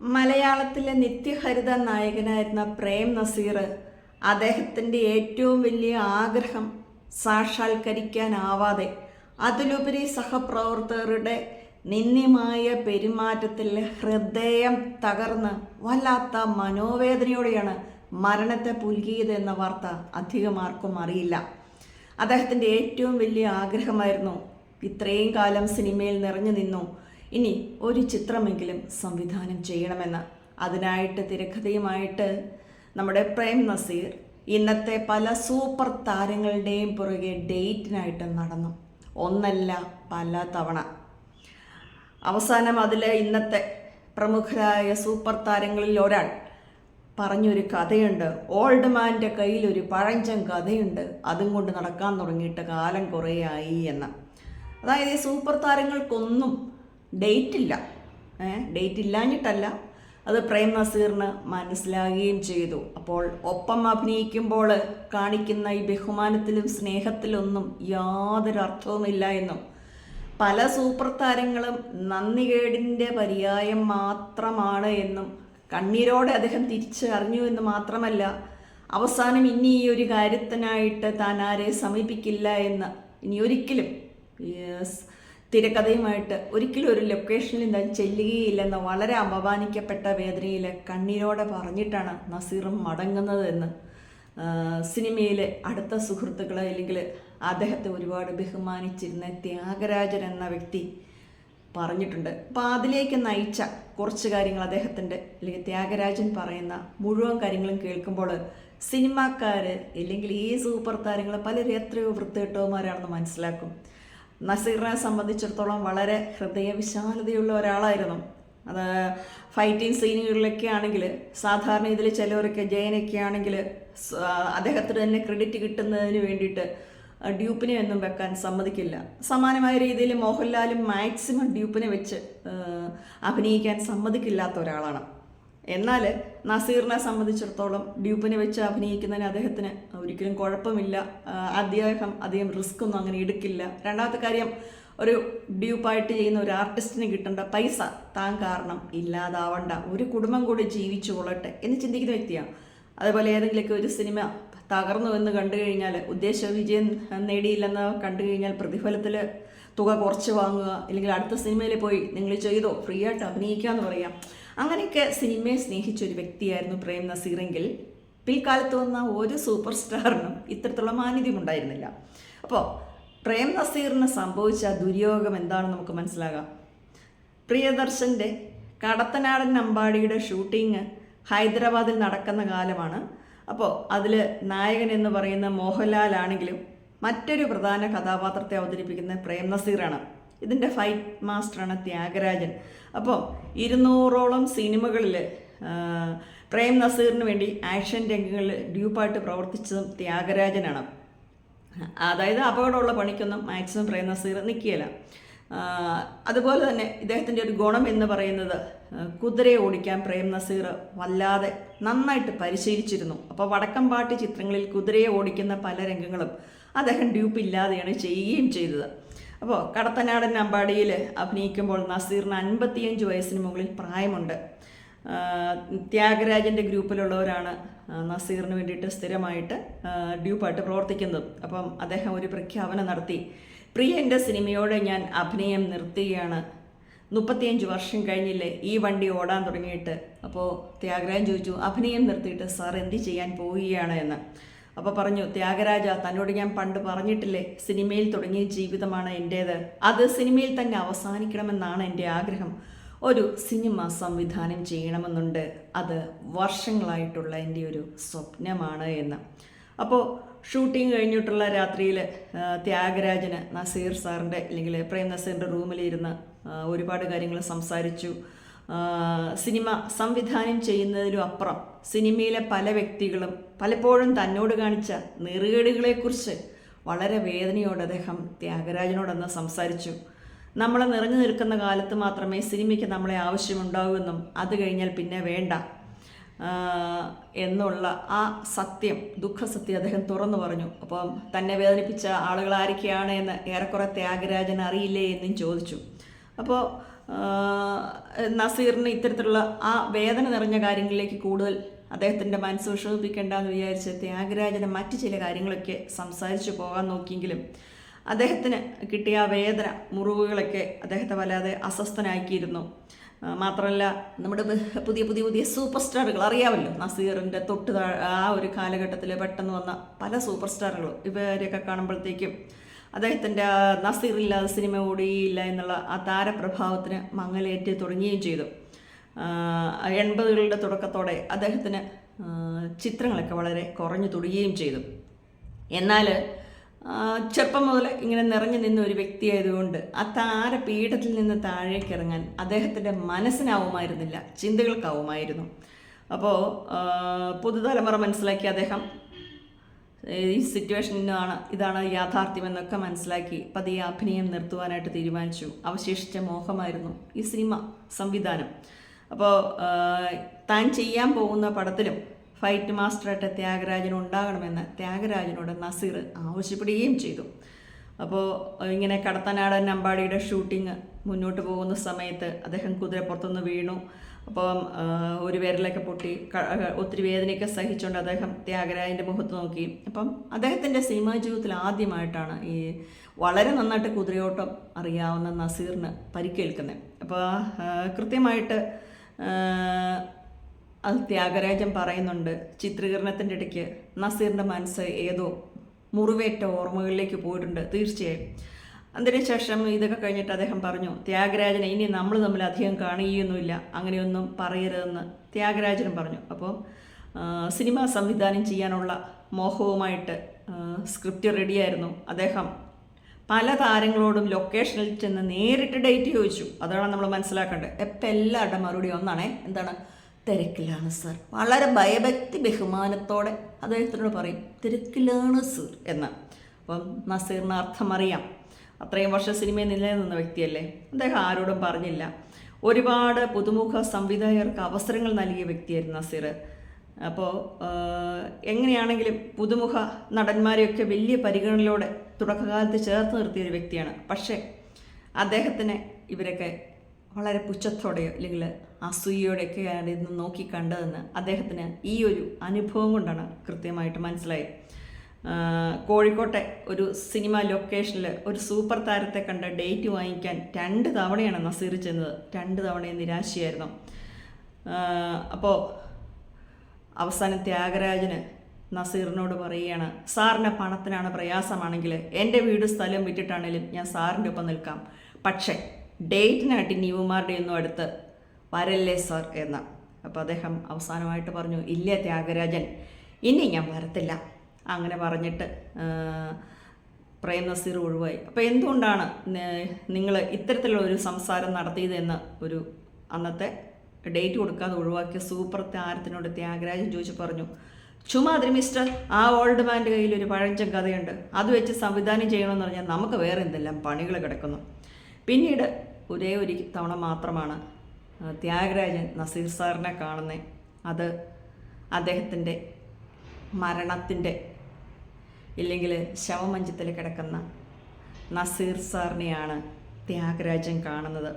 മലയാളത്തിലെ നിത്യഹരിത നായകനായിരുന്ന പ്രേം നസീർ അദ്ദേഹത്തിന്റെ ഏറ്റവും വലിയ ആഗ്രഹം സാക്ഷാത്കരിക്കാനാവാതെ അതിലുപരി സഹപ്രവർത്തകരുടെ നിന്ദ്യമായ പെരുമാറ്റത്തിൽ ഹൃദയം തകർന്ന് വല്ലാത്ത മനോവേദനയോടെയാണ് മരണത്തെ പുൽകിയതെന്ന വാർത്ത അധികം ആർക്കും അറിയില്ല. അദ്ദേഹത്തിന്റെ ഏറ്റവും വലിയ ആഗ്രഹമായിരുന്നു ഇത്രയും കാലം സിനിമയിൽ നിറഞ്ഞു നിന്നു. ഇനി ഒരു ചിത്രമെങ്കിലും സംവിധാനം ചെയ്യണമെന്ന് അതിനായിട്ട് തിരക്കഥയുമായിട്ട് നമ്മുടെ പ്രേം നസീർ ഇന്നത്തെ പല സൂപ്പർ താരങ്ങളുടെയും പുറകെ ഡേറ്റിനായിട്ട് നടന്നു. ഒന്നല്ല പല തവണ. അവസാനം അതിൽ ഇന്നത്തെ പ്രമുഖരായ സൂപ്പർ താരങ്ങളിൽ ഒരാൾ പറഞ്ഞൊരു കഥയുണ്ട്. ഓൾഡ് മാന്റെ കയ്യിൽ ഒരു പഴഞ്ചൻ കഥയുണ്ട്. അതും കൊണ്ട് നടക്കാൻ തുടങ്ങിയിട്ട് കാലം കുറേ ആയി എന്ന്. അതായത് ഈ സൂപ്പർ താരങ്ങൾക്കൊന്നും ഡേറ്റ് ഇല്ല ഡേറ്റ് ഇല്ലാഞ്ഞിട്ടല്ല അത് പ്രേം നസീറിന് മനസ്സിലാകുകയും ചെയ്തു. അപ്പോൾ ഒപ്പം അഭിനയിക്കുമ്പോൾ കാണിക്കുന്ന ഈ ബഹുമാനത്തിലും സ്നേഹത്തിലൊന്നും യാതൊരു അർത്ഥവുമില്ല എന്നും. പല സൂപ്പർ താരങ്ങളും നന്ദികേടിന്റെ പര്യായം മാത്രമാണ് എന്നും. കണ്ണീരോടെ അദ്ദേഹം തിരിച്ചറിഞ്ഞു എന്ന് മാത്രമല്ല അവസാനം ഇനി ഈ ഒരു കാര്യത്തിനായിട്ട് താൻ ആരെ സമീപിക്കില്ല എന്ന് ഇനി ഒരിക്കലും. തിരക്കഥയുമായിട്ട് ഒരിക്കലും ഒരു ലൊക്കേഷനിൽ ഞാൻ ചെല്ലുകയില്ലെന്ന് വളരെ അപമാനിക്കപ്പെട്ട വേദനയിൽ കണ്ണീരോടെ പറഞ്ഞിട്ടാണ് നസീറും മടങ്ങുന്നത് എന്ന് സിനിമയിലെ അടുത്ത സുഹൃത്തുക്കൾ അല്ലെങ്കിൽ അദ്ദേഹത്തെ ഒരുപാട് ബഹുമാനിച്ചിരുന്ന ത്യാഗരാജൻ എന്ന വ്യക്തി പറഞ്ഞിട്ടുണ്ട്. അപ്പോൾ അതിലേക്ക് നയിച്ച കുറച്ച് കാര്യങ്ങൾ അദ്ദേഹത്തിന്റെ അല്ലെങ്കിൽ ത്യാഗരാജൻ പറയുന്ന മുഴുവൻ കാര്യങ്ങളും കേൾക്കുമ്പോൾ സിനിമാക്കാർ അല്ലെങ്കിൽ ഈ സൂപ്പർ താരങ്ങൾ പലരും എത്രയോ വൃത്തികെട്ടവന്മാരാണെന്ന് മനസ്സിലാക്കും. നസീറിനെ സംബന്ധിച്ചിടത്തോളം വളരെ ഹൃദയവിശാലതയുള്ള ഒരാളായിരുന്നു. അത് ഫൈറ്റിംഗ് സീനുകളിലൊക്കെ ആണെങ്കിൽ സാധാരണ ഇതിൽ ചിലവരൊക്കെ ജയനൊക്കെ ആണെങ്കിൽ അദ്ദേഹത്തിന് തന്നെ ക്രെഡിറ്റ് കിട്ടുന്നതിന് വേണ്ടിയിട്ട് ഡ്യൂപ്പിനെ ഒന്നും വെക്കാൻ സമ്മതിക്കില്ല. സമാനമായ രീതിയിൽ മോഹൻലാലും മാക്സിമം ഡ്യൂപ്പിനെ വെച്ച് അഭിനയിക്കാൻ സമ്മതിക്കില്ലാത്ത ഒരാളാണ്. എന്നാൽ നസീറിനെ സംബന്ധിച്ചിടത്തോളം ഡ്യൂപ്പിനെ വെച്ച് അഭിനയിക്കുന്നതിന് അദ്ദേഹത്തിന് ഒരിക്കലും കുഴപ്പമില്ല. അദ്ദേഹം അധികം റിസ്ക് ഒന്നും അങ്ങനെ എടുക്കില്ല. രണ്ടാമത്തെ കാര്യം ഒരു ഡ്യൂപ്പായിട്ട് ചെയ്യുന്ന ഒരു ആർട്ടിസ്റ്റിന് കിട്ടേണ്ട പൈസ താൻ കാരണം ഇല്ലാതാവണ്ട. ഒരു കുടുംബം കൂടി ജീവിച്ചു കൊള്ളട്ടെ എന്ന് ചിന്തിക്കുന്ന വ്യക്തിയാണ്. അതേപോലെ ഏതെങ്കിലുമൊക്കെ ഒരു സിനിമ തകർന്നു എന്ന് കണ്ടു കഴിഞ്ഞാൽ ഉദ്ദേശ വിജയം നേടിയില്ലെന്ന് കണ്ടു കഴിഞ്ഞാൽ പ്രതിഫലത്തിൽ തുക കുറച്ച് വാങ്ങുക അല്ലെങ്കിൽ അടുത്ത സിനിമയിൽ പോയി നിങ്ങൾ ചെയ്തോ ഫ്രീ ആയിട്ട് അഭിനയിക്കുക എന്ന് പറയാം. അങ്ങനെയൊക്കെ സിനിമയെ സ്നേഹിച്ച ഒരു വ്യക്തിയായിരുന്നു പ്രേം നസീറെങ്കിൽ പിൽക്കാലത്ത് വന്ന ഒരു സൂപ്പർ സ്റ്റാറിനും ഇത്തരത്തിലുള്ള മാന്യതയും ഉണ്ടായിരുന്നില്ല. അപ്പോൾ പ്രേം നസീറിന് സംഭവിച്ച ദുര്യോഗം എന്താണെന്ന് നമുക്ക് മനസ്സിലാകാം. പ്രിയദർശന്റെ കടത്തനാടൻ അമ്പാടിയുടെ ഷൂട്ടിങ് ഹൈദരാബാദിൽ നടക്കുന്ന കാലമാണ്. അപ്പോൾ അതിൽ നായകൻ എന്ന് പറയുന്ന മോഹൻലാൽ ആണെങ്കിലും മറ്റൊരു പ്രധാന കഥാപാത്രത്തെ അവതരിപ്പിക്കുന്ന പ്രേം നസീറാണ്. ഇതിന്റെ ഫൈറ്റ് മാസ്റ്ററാണ് ത്യാഗരാജൻ. അപ്പോൾ ഇരുന്നൂറോളം സിനിമകളിൽ പ്രേം നസീറിന് വേണ്ടി ആക്ഷൻ രംഗങ്ങളിൽ ഡ്യൂപ്പായിട്ട് പ്രവർത്തിച്ചതും ത്യാഗരാജനാണ്. അതായത് അപകടമുള്ള പണിക്കൊന്നും മാക്സിമം പ്രേം നസീർ നിൽക്കുകയില്ല അതുപോലെ തന്നെ ഇദ്ദേഹത്തിന്റെ ഒരു ഗുണം എന്ന് പറയുന്നത് കുതിരയെ ഓടിക്കാൻ പ്രേം നസീർ വല്ലാതെ നന്നായിട്ട് പരിശീലിച്ചിരുന്നു. അപ്പോൾ വടക്കംപാട്ട് ചിത്രങ്ങളിൽ കുതിരയെ ഓടിക്കുന്ന പല രംഗങ്ങളും അദ്ദേഹം ഡ്യൂപ്പില്ലാതെയാണ് ചെയ്യുകയും ചെയ്തത്. അപ്പോൾ കടത്തനാടൻ അമ്പാടിയിൽ അഭിനയിക്കുമ്പോൾ നസീറിന് അൻപത്തിയഞ്ച് വയസ്സിന് മുകളിൽ പ്രായമുണ്ട്. ത്യാഗരാജന്റെ ഗ്രൂപ്പിലുള്ളവരാണ് നസീറിന് വേണ്ടിയിട്ട് സ്ഥിരമായിട്ട് ഡ്യൂപ്പായിട്ട് പ്രവർത്തിക്കുന്നത്. അപ്പം അദ്ദേഹം ഒരു പ്രഖ്യാപനം നടത്തി. പ്രിയ എന്റെ സിനിമയോടെ ഞാൻ അഭിനയം നിർത്തുകയാണ്. മുപ്പത്തിയഞ്ച് വർഷം കഴിഞ്ഞില്ലേ ഈ വണ്ടി ഓടാൻ തുടങ്ങിയിട്ട്? അപ്പോൾ ത്യാഗരാജൻ ചോദിച്ചു അഭിനയം നിർത്തിയിട്ട് സാർ എന്ത് ചെയ്യാൻ പോവുകയാണ്? എന്ന്. അപ്പോൾ പറഞ്ഞു ത്യാഗരാജ തന്നോട് ഞാൻ പണ്ട് പറഞ്ഞിട്ടില്ലേ സിനിമയിൽ തുടങ്ങിയ ജീവിതമാണ് എന്റേത് അത് സിനിമയിൽ തന്നെ അവസാനിക്കണമെന്നാണ് എന്റെ ആഗ്രഹം. ഒരു സിനിമ സംവിധാനം ചെയ്യണമെന്നുണ്ട്. അത് വർഷങ്ങളായിട്ടുള്ള എന്റെ ഒരു സ്വപ്നമാണ് എന്ന്. അപ്പോൾ ഷൂട്ടിംഗ് കഴിഞ്ഞിട്ടുള്ള രാത്രിയിൽ ത്യാഗരാജന് നസീർ സാറിന്റെ അല്ലെങ്കിൽ പ്രേം നസീറിന്റെ റൂമിലിരുന്ന് ഒരുപാട് കാര്യങ്ങൾ സംസാരിച്ചു. സിനിമ സംവിധാനം ചെയ്യുന്നതിലും അപ്പുറം സിനിമയിലെ പല വ്യക്തികളും പലപ്പോഴും തന്നോട് കാണിച്ച നെറുകേടുകളെക്കുറിച്ച് വളരെ വേദനയോടെ അദ്ദേഹം ത്യാഗരാജനോടൊന്ന് സംസാരിച്ചു. നമ്മളെ നിറഞ്ഞു നിൽക്കുന്ന കാലത്ത് മാത്രമേ സിനിമയ്ക്ക് നമ്മളെ ആവശ്യമുണ്ടാവൂ എന്നും അത് കഴിഞ്ഞാൽ പിന്നെ വേണ്ട എന്നുള്ള ആ സത്യം ദുഃഖസത്യം അദ്ദേഹം തുറന്നു പറഞ്ഞു. അപ്പം തന്നെ വേദനിപ്പിച്ച ആളുകൾ ആരൊക്കെയാണ് എന്ന് ഏറെക്കുറെ ത്യാഗരാജൻ അറിയില്ലേ എന്നും ചോദിച്ചു. അപ്പോൾ നസീറിന് ഇത്തരത്തിലുള്ള ആ വേദന നിറഞ്ഞ കാര്യങ്ങളിലേക്ക് കൂടുതൽ അദ്ദേഹത്തിന്റെ മനസ്സ് വിഷമിപ്പിക്കേണ്ടെന്ന് വിചാരിച്ച് ത്യാഗരാജന് മറ്റ് ചില കാര്യങ്ങളൊക്കെ സംസാരിച്ചു പോകാൻ നോക്കിയെങ്കിലും അദ്ദേഹത്തിന് കിട്ടിയ വേദന മുറിവുകളൊക്കെ അദ്ദേഹത്തെ വല്ലാതെ അസ്വസ്ഥനാക്കിയിരുന്നു. മാത്രമല്ല നമ്മുടെ പുതിയ പുതിയ പുതിയ സൂപ്പർ സ്റ്റാറുകൾ അറിയാമല്ലോ? നസീറിന്റെ തൊട്ട് ആ ഒരു കാലഘട്ടത്തിൽ പെട്ടെന്ന് വന്ന പല സൂപ്പർ സ്റ്റാറുകളും ഇവരെയൊക്കെ കാണുമ്പോഴത്തേക്കും അദ്ദേഹത്തിന്റെ നസീറില്ലാതെ സിനിമ ഓടിയില്ല എന്നുള്ള ആ താരപ്രഭാവത്തിന് മങ്ങലേറ്റ് തുടങ്ങുകയും ചെയ്തു. എൺപതുകളുടെ തുടക്കത്തോടെ അദ്ദേഹത്തിന് ചിത്രങ്ങളൊക്കെ വളരെ കുറഞ്ഞു തുടങ്ങുകയും ചെയ്തു. എന്നാൽ ചെറുപ്പം മുതൽ ഇങ്ങനെ നിറഞ്ഞു നിന്ന ഒരു വ്യക്തിയായതുകൊണ്ട് ആ താര താരപീഠത്തിൽ നിന്ന് താഴേക്ക് ഇറങ്ങാൻ അദ്ദേഹത്തിന്റെ മനസ്സിനാവുമായിരുന്നില്ല ചിന്തകൾക്കാവുമായിരുന്നു. അപ്പോൾ പുതുതലമുറ മനസ്സിലാക്കി അദ്ദേഹം ഈ സിറ്റുവേഷനാണ് ഇതാണ് യാഥാർത്ഥ്യമെന്നൊക്കെ മനസ്സിലാക്കി പതിയെ അഭിനയം നിർത്തുവാനായിട്ട് തീരുമാനിച്ചു. അവശേഷിച്ച മോഹമായിരുന്നു ഈ സിനിമ സംവിധാനം. അപ്പോൾ താൻ ചെയ്യാൻ പോകുന്ന പടത്തിലും ഫൈറ്റ് മാസ്റ്ററായിട്ട് ത്യാഗരാജൻ ഉണ്ടാകണമെന്ന് ത്യാഗരാജനോട് നസീർ ആവശ്യപ്പെടുകയും ചെയ്തു. അപ്പോൾ ഇങ്ങനെ കടത്തനാടൻ അമ്പാടിയുടെ ഷൂട്ടിങ് മുന്നോട്ട് പോകുന്ന സമയത്ത് അദ്ദേഹം കുതിരപ്പുറത്തുനിന്ന് വീണു. അപ്പം ഒരു വിരലൊക്കെ പൊട്ടി ഒത്തിരി വേദനയൊക്കെ സഹിച്ചുകൊണ്ട് അദ്ദേഹം ത്യാഗരാജന്റെ മുഖത്ത് നോക്കി. അപ്പം അദ്ദേഹത്തിന്റെ സിനിമാ ജീവിതത്തിൽ ആദ്യമായിട്ടാണ് ഈ വളരെ നന്നായിട്ട് കുതിരയോട്ടം അറിയാവുന്ന നസീറിന് പരിക്കേൽക്കുന്നത്. അപ്പോൾ കൃത്യമായിട്ട് അത് ത്യാഗരാജൻ പറയുന്നുണ്ട് ചിത്രീകരണത്തിന്റെ ഇടയ്ക്ക് നസീറിന്റെ മനസ്സ് ഏതോ മുറിവേറ്റ ഓർമ്മകളിലേക്ക് പോയിട്ടുണ്ട് തീർച്ചയായും. അതിനുശേഷം ഇതൊക്കെ കഴിഞ്ഞിട്ട് അദ്ദേഹം പറഞ്ഞു ത്യാഗരാജനെ ഇനി നമ്മൾ തമ്മിൽ അധികം കാണുകയൊന്നുമില്ല അങ്ങനെയൊന്നും പറയരുതെന്ന് ത്യാഗരാജനും പറഞ്ഞു. അപ്പോൾ സിനിമ സംവിധാനം ചെയ്യാനുള്ള മോഹവുമായിട്ട് സ്ക്രിപ്റ്റ് റെഡിയായിരുന്നു അദ്ദേഹം. പല താരങ്ങളോടും ലൊക്കേഷനിൽ ചെന്ന് നേരിട്ട് ഡേറ്റ് ചോദിച്ചു. അതാണ് നമ്മൾ മനസ്സിലാക്കേണ്ടത്. എപ്പം എല്ലാവരുടെ മറുപടി ഒന്നാണേ. എന്താണ്? തിരക്കിലാണ് സർ വളരെ ഭയഭക്തി ബഹുമാനത്തോടെ അദ്ദേഹത്തിനോട് പറയും തിരക്കിലാണ് സർ എന്ന്. അപ്പം നസീറിന് അർത്ഥം അറിയാം അത്രയും വർഷം സിനിമയിൽ നിലനിന്ന വ്യക്തിയല്ലേ? അദ്ദേഹം ആരോടും പറഞ്ഞില്ല. ഒരുപാട് പുതുമുഖ സംവിധായകർക്ക് അവസരങ്ങൾ നൽകിയ വ്യക്തിയായിരുന്നു നസീർ. അപ്പോൾ എങ്ങനെയാണെങ്കിലും പുതുമുഖ നടന്മാരെയൊക്കെ വലിയ പരിഗണനയോടെ തുടക്കകാലത്ത് ചേർത്ത് നിർത്തിയ ഒരു വ്യക്തിയാണ്. പക്ഷേ അദ്ദേഹത്തിന് ഇവരൊക്കെ വളരെ പുച്ഛത്തോടെയോ അല്ലെങ്കിൽ അസൂയയോടെയൊക്കെയാണ് ഇന്ന് നോക്കി കണ്ടതെന്ന് അദ്ദേഹത്തിന് ഈ ഒരു അനുഭവം കൊണ്ടാണ് കൃത്യമായിട്ട് മനസ്സിലായത് കോഴിക്കോട്ടെ ഒരു സിനിമ ലൊക്കേഷനിൽ ഒരു സൂപ്പർ താരത്തെ കണ്ട ഡേറ്റ് വാങ്ങിക്കാൻ രണ്ട് തവണയാണ് നസീർ ചെന്നത്. രണ്ട് തവണയും നിരാശയായിരുന്നു. അപ്പോൾ അവസാനം ത്യാഗരാജന് നസീറിനോട് പറയുകയാണ് സാറിന്റെ പണത്തിനാണ് പ്രയാസമാണെങ്കിൽ എന്റെ വീട് സ്ഥലം വിറ്റിട്ടാണെങ്കിലും ഞാൻ സാറിന്റെ ഒപ്പം നിൽക്കാം. പക്ഷേ ഡേറ്റിനായിട്ട് ന്യൂമാരുടെ ഒന്നും അടുത്ത് വരല്ലേ സർ? എന്ന്. അപ്പോൾ അദ്ദേഹം അവസാനമായിട്ട് പറഞ്ഞു ഇല്ല ത്യാഗരാജൻ ഇനി ഞാൻ വരത്തില്ല. അങ്ങനെ പറഞ്ഞിട്ട് പ്രേം നസീർ ഒഴിവായി. അപ്പോൾ എന്തുകൊണ്ടാണ് നിങ്ങൾ ഇത്തരത്തിലുള്ള ഒരു സംസാരം നടത്തിയതെന്ന് ഒരു അന്നത്തെ ഡേറ്റ് കൊടുക്കാതെ ഒഴിവാക്കിയ സൂപ്പർ താരത്തിനോട് ത്യാഗരാജൻ ചോദിച്ചു പറഞ്ഞു ചുമ്മാതിരി മിസ്റ്റർ ആ ഓൾഡ് മാന്റെ കയ്യിൽ ഒരു പഴഞ്ചൻ കഥയുണ്ട്. അത് വെച്ച് സംവിധാനം ചെയ്യണമെന്ന് പറഞ്ഞാൽ നമുക്ക് വേറെ എന്തെല്ലാം പണികൾ കിടക്കുന്നു. പിന്നീട് ഒരേ ഒരു തവണ മാത്രമാണ് ത്യാഗരാജൻ നസീർ സാറിനെ കാണുന്നത് അത് അദ്ദേഹത്തിന്റെ മരണത്തിന്റെ ഇല്ലെങ്കിൽ ശവമഞ്ചത്തിൽ കിടക്കുന്ന നസീർ സാറിനെയാണ് ത്യാഗരാജൻ കാണുന്നത്.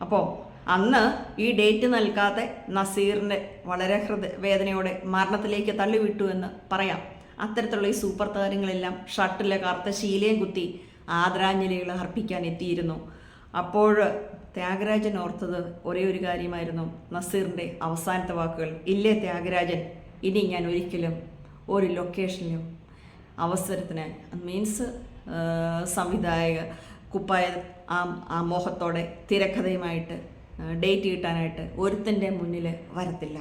അപ്പോൾ അന്ന് ഈ ഡേറ്റ് നൽകാതെ നസീറിന്റെ വളരെ ഹൃദയ വേദനയോടെ മരണത്തിലേക്ക് തള്ളിവിട്ടു എന്ന് പറയാം. അത്തരത്തിലുള്ള ഈ സൂപ്പർ താരങ്ങളെല്ലാം ഷട്ടിലെ കറുത്ത ശീലയും കുത്തി ആദരാഞ്ജലികൾ അർപ്പിക്കാൻ എത്തിയിരുന്നു. അപ്പോൾ ത്യാഗരാജൻ ഓർത്തത് ഒരേ ഒരു കാര്യമായിരുന്നു. നസീറിന്റെ അവസാനത്തെ വാക്കുകൾ ഇല്ലേ ത്യാഗരാജൻ ഇനി ഞാൻ ഒരിക്കലും ഒരു ലൊക്കേഷനിലും അവസരത്തിന് മീൻസ് സംവിധായക കുപ്പായ ആ ആ മോഹത്തോടെ തിരക്കഥയുമായിട്ട് ഡേറ്റ് കിട്ടാനായിട്ട് ഒരുത്തന്റെ മുന്നിൽ വരത്തില്ല.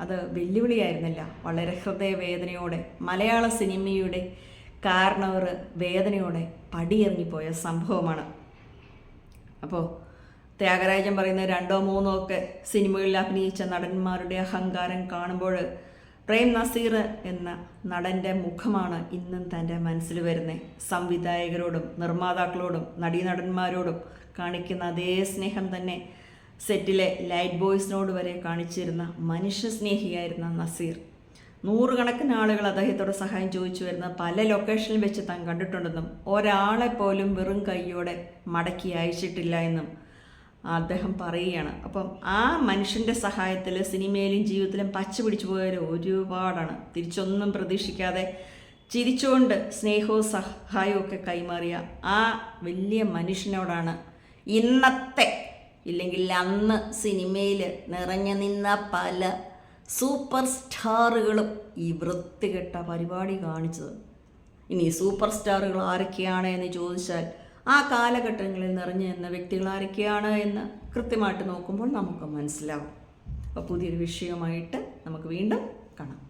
അത് വെല്ലുവിളിയായിരുന്നില്ല. വളരെ ഹൃദയവേദനയോടെ മലയാള സിനിമയുടെ കാരണവർ വേദനയോടെ പടിയിറങ്ങിപ്പോയ സംഭവമാണ്. അപ്പോൾ ത്യാഗരാജൻ പറയുന്ന രണ്ടോ മൂന്നോ ഒക്കെ സിനിമകളിൽ അഭിനയിച്ച നടന്മാരുടെ അഹങ്കാരം കാണുമ്പോൾ പ്രേം നസീർ എന്ന നടന്റെ മുഖമാണ് ഇന്നും തന്റെ മനസ്സിൽ വരുന്നത്. സംവിധായകരോടും നിർമ്മാതാക്കളോടും നടീനടന്മാരോടും കാണിക്കുന്ന അതേ സ്നേഹം തന്നെ സെറ്റിലെ ലൈറ്റ് ബോയ്സിനോട് വരെ കാണിച്ചിരുന്ന മനുഷ്യസ്നേഹിയായിരുന്ന നസീർ. നൂറുകണക്കിന് ആളുകൾ അദ്ദേഹത്തോട് സഹായം ചോദിച്ചു വരുന്ന പല ലൊക്കേഷനിൽ വെച്ച് താൻ കണ്ടിട്ടുണ്ടെന്നും ഒരാളെ പോലും വെറും കൈയോടെ മടക്കി അയച്ചിട്ടില്ല എന്നും അദ്ദേഹം പറയുകയാണ്. അപ്പം ആ മനുഷ്യന്റെ സഹായത്തിൽ സിനിമയിലും ജീവിതത്തിലും പച്ച പിടിച്ചു പോയവർ ഒരുപാടാണ്. തിരിച്ചൊന്നും പ്രതീക്ഷിക്കാതെ ചിരിച്ചുകൊണ്ട് സ്നേഹവും സഹായവും ഒക്കെ കൈമാറിയ ആ വലിയ മനുഷ്യനോടാണ് ഇന്നത്തെ ഇല്ലെങ്കിൽ അന്ന് സിനിമയിൽ നിറഞ്ഞു നിന്ന പല സൂപ്പർ സ്റ്റാറുകളും ഈ വൃത്തികെട്ട പരിപാടി കാണിച്ചത്. ഇനി സൂപ്പർ സ്റ്റാറുകൾ ആരൊക്കെയാണ് എന്ന് ചോദിച്ചാൽ ആ കാലഘട്ടങ്ങളിൽ നിറഞ്ഞു നിന്ന വ്യക്തികൾ ആരൊക്കെയാണ് എന്ന് കൃത്യമായിട്ട് നോക്കുമ്പോൾ നമുക്ക് മനസ്സിലാവും. അപ്പോൾ പുതിയൊരു വിഷയമായിട്ട് നമുക്ക് വീണ്ടും കാണാം.